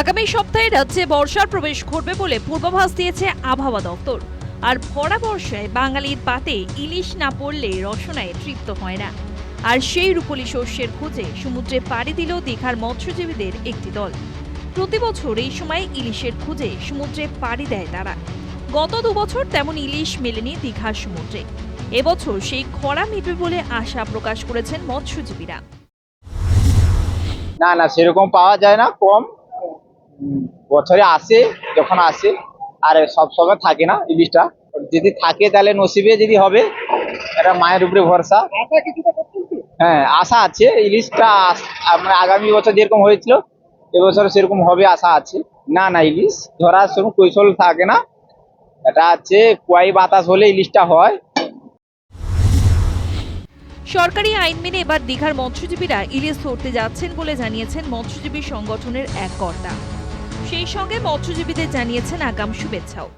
আগামী সপ্তাহে রাজ্যে বর্ষার প্রবেশ ঘটবে বলে পূর্বাভাস দিয়েছে আবহাওয়া দপ্তর। আর ভরা বর্ষায় বাঙালির পাতে ইলিশ না পড়লে রসনায় তৃপ্ত হয় না। আর সেই রূপলি শস্যের খোঁজে সমুদ্রে পাড়ি দিল দীঘার মৎস্যজীবীদের একটি দল। প্রতি বছর এই সময় ইলিশের খোঁজে সমুদ্রে পাড়ি দেয় তারা। গত দু বছর তেমন ইলিশ মেলেনি দীঘার সমুদ্রে। এবছর সেই খরা মিটবে বলে আশা প্রকাশ করেছেন মৎস্যজীবীরা। না না, সেরকম পাওয়া যায় না, কম। বছরে আসে যখন আসে আর সব সময় থাকে না ইলিশটা যদি থাকে তাহলে নসিবে যদি হবে এটা মায়ের উপরে ভরসা। হ্যাঁ আশা আছে ইলিশটা মানে আগামী বছর যেরকম হয়েছিল এবছর সেরকম হবে আশা আছে। না না ইলিশ ধরার সেরকম কৌশল থাকে না। এটা আছে কুয়াই বাতাস হলে ইলিশটা হয়। সরকারি আইন মেনে এবার দীঘার মৎস্যজীবীরা ইলিশ ধরতে যাচ্ছেন বলে জানিয়েছেন মৎস্যজীবী সংগঠনের এক কর্তা। সেই সঙ্গে মৎস্যজীবীদের জানিয়েছেন আগাম শুভেচ্ছাও।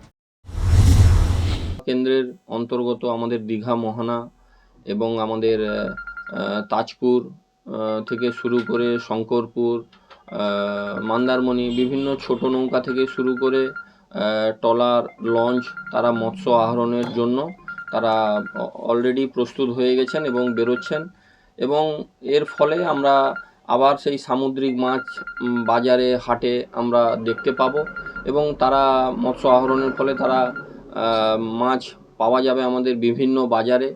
কেন্দ্রের অন্তর্গত আমাদের দীঘা মোহনা এবং আমাদের তাজপুর থেকে শুরু করে শঙ্করপুর মন্দারমণি বিভিন্ন ছোট নৌকা থেকে শুরু করে আহ, ট্রলার লঞ্চ তারা মৎস্য আহরণের জন্য তারা অলরেডি প্রস্তুত হয়ে গেছেন এবং বেরোচ্ছেন এবং এর ফলে আমরা আবার সেই সামুদ্রিক মাছ বাজারে, হাটে আমরা দেখতে পাবো এবং তারা মৎস্য আহরণের ফলে তারা মাছ পাওয়া যাবে আমাদের বিভিন্ন বাজারে।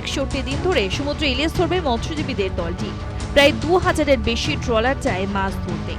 একষট্টি দিন ধরে সমুদ্রে ইলিশ ধরবে মৎস্যজীবীদের দলটি। প্রায় দু হাজারের বেশি ট্রলার চায় মাছ ধরতে।